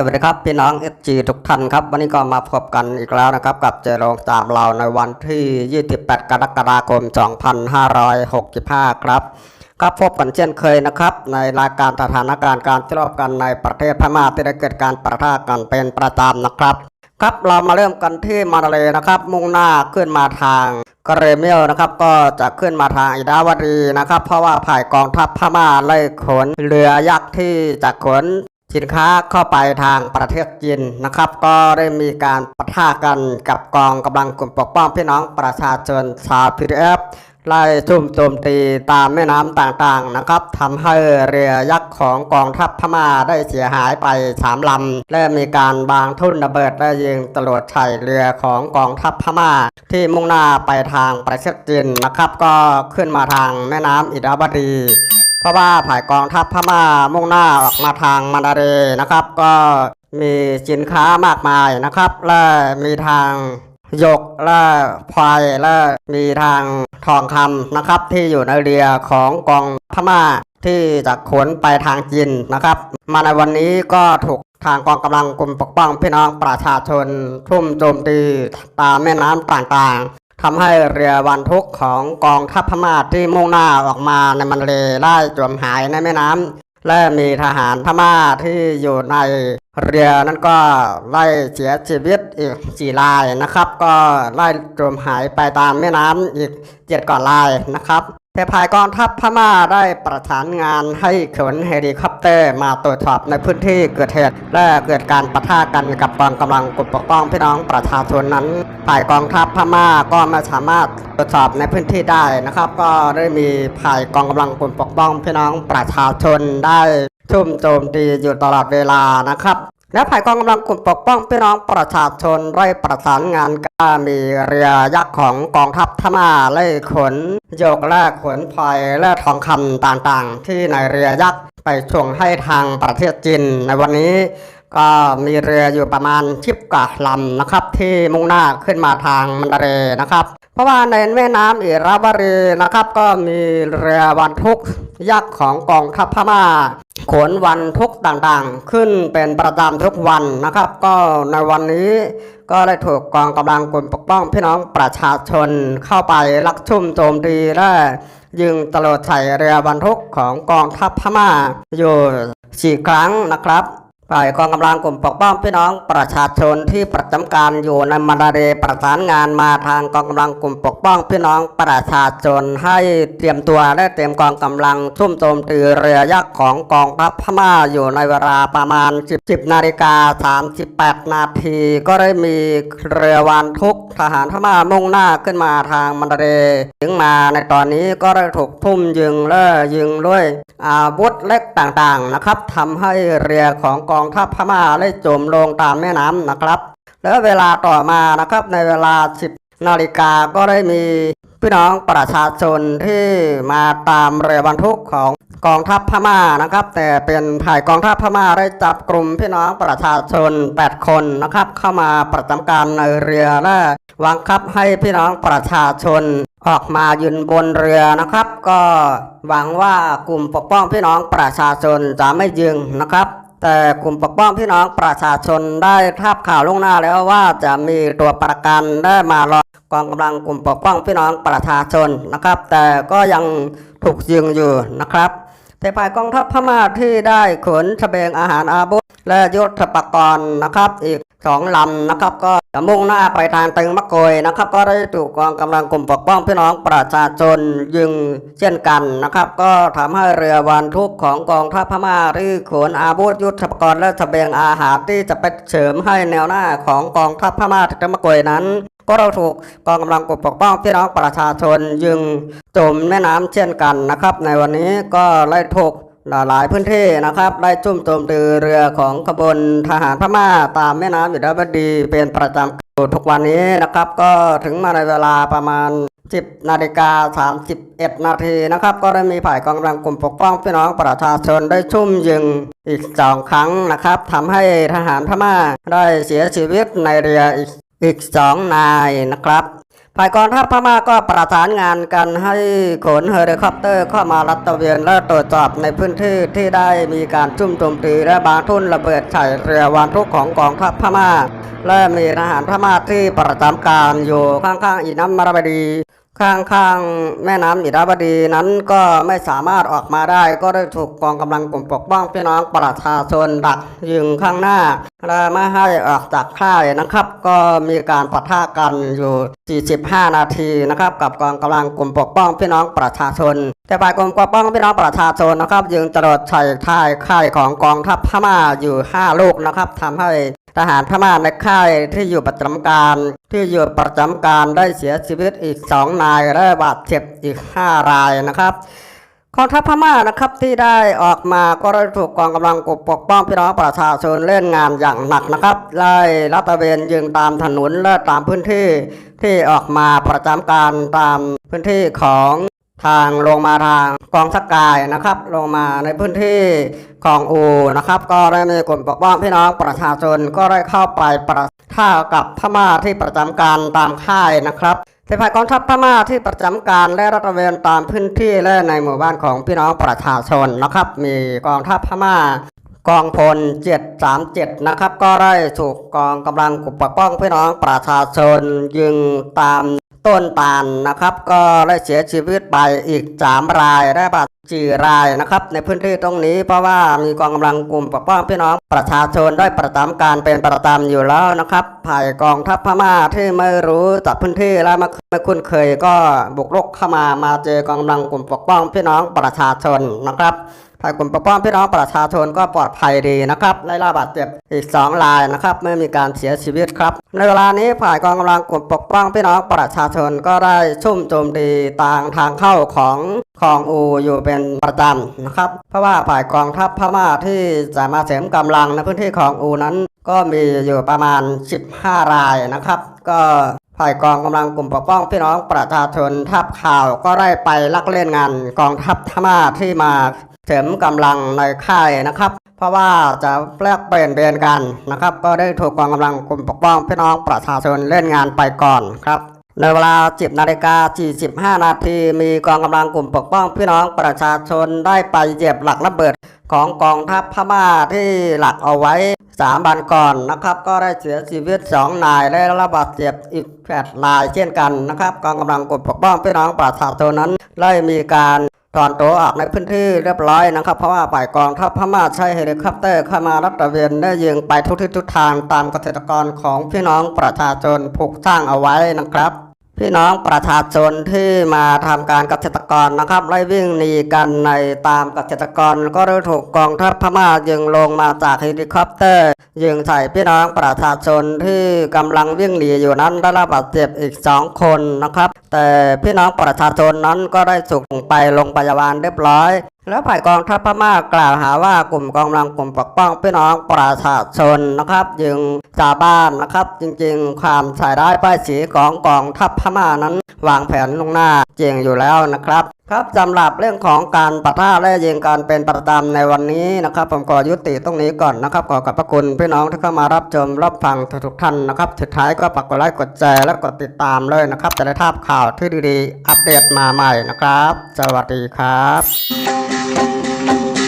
สวัสดีครับพี่น้องเอจีทุกท่านครับ วันนี้ก็มาพบกันอีกแล้วนะครับ กับเจโรงตามเราในวันที่ 28 กรกฎาคม 2565 ครับครับพบกันเช่นเคยนะครับ ในรายการสถานการณ์การทะเลาะกันในประเทศพม่าที่ได้เกิดการประทะกันเป็นประจำนะครับ ครับเรามาเริ่มกันที่มาเลนะครับ มุ่งหน้าขึ้นมาทางกเรเมียวนะครับก็จะขึ้นมาทางอิดาวดีนะครับ เพราะว่าผ่ายกองทัพพม่าไล่ขนเรือยักษ์ที่จะขน สินค้าเข้าไปทางประเทศจีนนะครับ ก็ได้มีการปะทะกันกับกองกำลังกลุ่มปกป้องพี่น้องประชาชนชาวพีเอฟไล่ทุ่มโจมตีตามแม่น้ำต่างๆนะครับทำให้เรือยักษ์ของกองทัพพม่าได้เสียหายไปสามลำ และมีการบางทุ่นระเบิดและยิงตรวจใส่เรือของกองทัพพม่า ที่มุ่งหน้าไปทางประเทศจีนนะครับ ก็ขึ้นมาทางแม่น้ำอิดาวดี ราะว่าผ่ายกองทัพพม่ามุ่งหน้าออกมาทางมันดาเรนะครับ ก็มีสินค้ามากมายนะครับ และมีทางยกและควายและมีทางทองคำนะครับ ที่อยู่ในเรือของกองพม่าที่จะขนไปทางจีนนะครับ มาในวันนี้ก็ถูกทางกองกำลังกลุ่มปกป้องพี่น้องประชาชน ทุ่มโจมตีตามแม่น้ำต่างๆ ทำให้เรือบรรทุกของกองทัพพม่าที่มุ่งหน้าออกมาในมันเลได้จมหายในแม่น้ำและมีทหารพม่าที่อยู่ในเรือนั้นก็ไล่เสียชีวิตอีกสี่รายนะครับ ก็ไล่จมหายไปตามแม่น้ำอีกเจ็ดก่อนรายนะครับ แต่ภายกองทัพพม่าได้ประสานงานให้ขนเฮลิคอปเตอร์มาตรวจสอบในพื้นที่เกิดเหตุ และเกิดการปะทะกันกับกองกำลังกลุ่มปกป้องพี่น้องประชาชนนั้นฝ่ายกองทัพพม่าก็ไม่สามารถตรวจสอบในพื้นที่ได้นะครับ ก็ได้มีฝ่ายกองกำลังกลุ่มปกป้องพี่น้องประชาชนได้ทุ่มโจมตีอยู่ตลอดเวลานะครับ และฝ่ายกองกำลังกลุ่มปกป้องพี่น้องประชาชนได้ประสานงานก็มีเรือยักษ์ของกองทัพพม่าไล่ขนโยกและขนพลอยและทองคำต่างๆ ที่ในเรือยักษ์ไปส่งให้ทางประเทศจีนในวันนี้ ก็มีเรืออยู่ประมาณชิบกว่าลำนะครับ ที่มุ่งหน้าขึ้นมาทางมันดาเรนะครับ เพราะว่าในแม่น้ำอิระวรีนะครับ ก็มีเรือบรรทุกยักษ์ของกองทัพพม่าขนวันทุกต่างๆ ขึ้นเป็นประจำทุกวันนะครับ ก็ในวันนี้ก็ได้ถูกกองกำลังกลุ่มปกป้องพี่น้องประชาชนเข้าไปลักชุ่มโจมตีและยิงตลอดใส่เรือบรรทุกของกองทัพพม่าอยู่สี่ครั้งนะครับ ฝ่ายกองกำลังกลุ่มปกป้องพี่น้องประชาชนที่ประจำการอยู่ในมาดาเรประสานงานมาทางกองกำลังกลุ่มปกป้องพี่น้องประชาชนให้เตรียมตัวและเตรียมกองกำลังทุ่มโจมตีเรือยักษ์ของกองทัพพม่าอยู่ในเวลาประมาณ 10นาฬิกา38 นาทีก็ได้มีเรือวานทุกทหารพม่ามุ่งหน้าขึ้นมาทางมันาเรถึงมาในตอนนี้ก็ได้ถูกทุ่มยิงและยิงด้วยอาวุธเล็กต่างๆนะครับทำให้เรือของกององทัพพม่าได้จมลงตามแม่น้ำนะครับแล้วเวลาต่อมานะครับในเวลา 10นาฬิกาก็ได้มีพี่น้องประชาชนที่มาตามเรือบรรทุกของกองทัพพม่านะครับ แต่เป็นฝ่ายกองทัพพม่าได้จับกลุ่มพี่น้องประชาชน 8 คนนะครับ เข้ามาประจำการในเรือและบังคับให้พี่น้องประชาชนออกมายืนบนเรือนะครับ ก็หวังว่ากลุ่มปกป้องพี่น้องประชาชนจะไม่ยิงนะครับ แต่กลุ่มปกป้องพี่น้องประชาชนได้ทราบข่าวล่วงหน้าแล้วว่าจะมีตัวประกันได้มารอกองกำลังกลุ่มปกป้องพี่น้องประชาชนนะครับ แต่ก็ยังถูกยิงอยู่นะครับแต่ฝ่ายกองทัพพม่าที่ได้ขนเสบียงอาหารอาวุธและยุทธปกรณ์นะครับ อีกสองลำนะครับก็ มุ่งหน้าไปทางตึงมะโกยนะครับ ก็ได้ถูกกองกำลังกลุ่มปกป้องพี่น้องประชาชนยิงเช่นกันนะครับ ก็ทำให้เรือบรรทุกของกองทัพพม่าที่ขนอาวุธยุทธปกรณ์และเสบียงอาหารที่จะไปเสริมให้แนวหน้าของกองทัพพม่าตึงมะโกยนั้นก็เราถูกกองกำลังกลุ่มปกป้องพี่น้องประชาชนยิงจมแม่น้ำเช่นกันนะครับ ในวันนี้ก็ไล่ถูก หลายพื้นที่นะครับไล่จุ่มโจมตีเรือของขบวนทหารพม่าตามแม่น้ำอิระวดีเป็นประจำอยู่ทุกวันนี้นะครับ ก็ถึงมาในเวลาประมาณ 10นาฬิกา31 นาทีนะครับ ก็ได้มีฝ่ายกองกำลังกลุ่มปกป้องพี่น้องประชาชนได้ชุ่มยิงอีกสองครั้งนะครับทำให้ทหารพม่าได้เสียชีวิตในเรืออีกอีกสองนายนะครับ ฝ่ายกองทัพพม่าก็ประสานงานกันให้ขนเฮลิคอปเตอร์เข้ามารัดตระเวนและตรวจสอบในพื้นที่ที่ได้มีการจุ่มโจมตีและบางทุ่นระเบิดใส่เรือวานทุกของกองทัพพม่า และมีทหารพม่าที่ประจำการอยู่ข้างๆอีน้ำมารบดี ข้างๆ แม่น้ำอิราบดีนั้นก็ไม่สามารถออกมาได้ ก็ได้ถูกกองกำลังกลุ่มปกป้องพี่น้องประชาชนดักยิงข้างหน้าและไม่ให้ออกจากค่ายนะครับ ก็มีการปะทะกันอยู่ 45 นาทีนะครับ กับกองกำลังกลุ่มปกป้องพี่น้องประชาชน แต่ฝ่ายกลุ่มปกป้องพี่น้องประชาชนนะครับยิงจรวดใส่ท้ายค่ายของกองทัพพม่าอยู่ 5 ลูกนะครับทำให้ ทหารพม่าในค่ายที่อยู่ประจำการ ที่อยู่ประจำการได้เสียชีวิตอีก 2 นายและบาดเจ็บอีก 5 รายนะครับกองทัพพม่านะครับที่ได้ออกมาก็ได้ถูกกองกำลังปกป้องพี่น้องประชาชนเล่นงานอย่างหนักนะครับไล่รัตะเวนยิงตามถนนและตามพื้นที่ที่ออกมาประจำการตามพื้นที่ของ ทางลงมาทางกองสกายนะครับ ลงมาในพื้นที่ของอูนะครับ ก็ได้มีกลุ่มปกป้องพี่น้องประชาชนก็ได้เข้าไปประท่ากับพม่าที่ประจำการตามค่ายนะครับในภายกองทัพพม่าที่ประจำการและรัตเวนตามพื้นที่และในหมู่บ้านของพี่น้องประชาชนนะครับ มีกองทัพพม่ากองพล 737 นะครับ ก็ได้ถูกกองกำลังปกป้องพี่น้องประชาชนยิงตาม ต้นตาลนะครับ ก็ได้เสียชีวิตไปอีก 3 รายและบาดจีรายนะครับในพื้นที่ตรงนี้เพราะว่ามีกองกำลังกลุ่มปกป้องพี่น้องประชาชนได้ประจำการเป็นประจำอยู่แล้วนะครับภายกองทัพพม่าที่ไม่รู้จักพื้นที่และไม่ไม่คุ้นเคยก็บุกรุกเข้ามามาเจอกองกำลังกลุ่มปกป้องพี่น้องประชาชนนะครับ ฝ่ายกลุ่มปกป้องพี่น้องประชาชนก็ปลอดภัยดีนะครับไล่ล่าบาดเจ็บอีก 2 รายนะครับไม่มีการเสียชีวิตครับ ในเวลานี้ฝ่ายกองกำลังกลุ่มปกป้องพี่น้องประชาชนก็ได้ชุ่มโจมตีทางทางเข้าของคลองอูอยู่เป็นประจำนะครับ เพราะว่าฝ่ายกองทัพพม่าที่จะมาเสริมกำลังในพื้นที่ของอูนั้น ก็มีอยู่ประมาณ 15 รายนะครับ ก็ฝ่ายกองกำลังกลุ่มปกป้องพี่น้องประชาชนทัพข่าวก็ได้ไปลักเล่นงานกองทัพพม่าที่มา เสริมกำลังในค่ายนะครับ เพราะว่าจะแลกเปลี่ยนเบนกันนะครับ ก็ได้ถูกกองกำลังกลุ่มปกป้องพี่น้องประชาชนเล่นงานไปก่อนครับในเวลา 10 นาฬิกา 45 นาที มีกองกำลังกลุ่มปกป้องพี่น้องประชาชนได้ไปเหยียบหลักระเบิดของกองทัพพม่าที่หลักเอาไว้สามวันก่อนนะครับ ก็ได้เสียชีวิต 2 นายและระบาดเจ็บอีก8นายเช่นกันนะครับ กองกำลังกลุ่มปกป้องพี่น้องประชาชนนั้นได้มีการ ถอนตัวออกในพื้นที่เรียบร้อยนะครับ เพราะว่าฝ่ายกองทัพพม่าใช้เฮลิคอปเตอร์เข้ามารัดตระเวนได้ยิงไปทุกทิศทุกทางตามเกษตรกรของพี่น้องประชาชนผูกสร้างเอาไว้นะครับ พี่น้องประชาชนที่มาทำการเกษตรกรนะครับไล่วิ่งหนีกันในตามเกษตรกร ก็ได้ถูกกองทัพพม่ายิงลงมาจากเฮลิคอปเตอร์ยิงใส่พี่น้องประชาชนที่กำลังวิ่งหนีอยู่นั้นได้รับบาดเจ็บอีกสองคนนะครับ แต่พี่น้องประชาชนนั้นก็ได้ถูกส่งไปโรงพยาบาลเรียบร้อยแล้วฝ่ายกองทัพพม่ากล่าวหาว่ากลุ่มกองกำลังกลุ่มปกป้องพี่น้องประชาชนนะครับยิงชาวบ้านนะครับ จริงๆ ความใส่ร้ายป้ายสีของกองทัพพม่านั้น วางแผนลวงหน้าเจริงอยู่แล้วนะครับ ครับสำหรับเรื่องของการปะท่าและยิงการเป็นประจำในวันนี้นะครับ ผมขอยุติตรงนี้ก่อนนะครับ ขอขอบพระคุณพี่น้องที่เข้ามารับชมรับฟังทุกท่านนะครับสุดท้ายก็ฝากกดไลค์กดแชร์และกดติดตามเลยนะครับ จะได้ทราบข่าวที่ดีๆ อัปเดตมาใหม่นะครับ สวัสดีครับ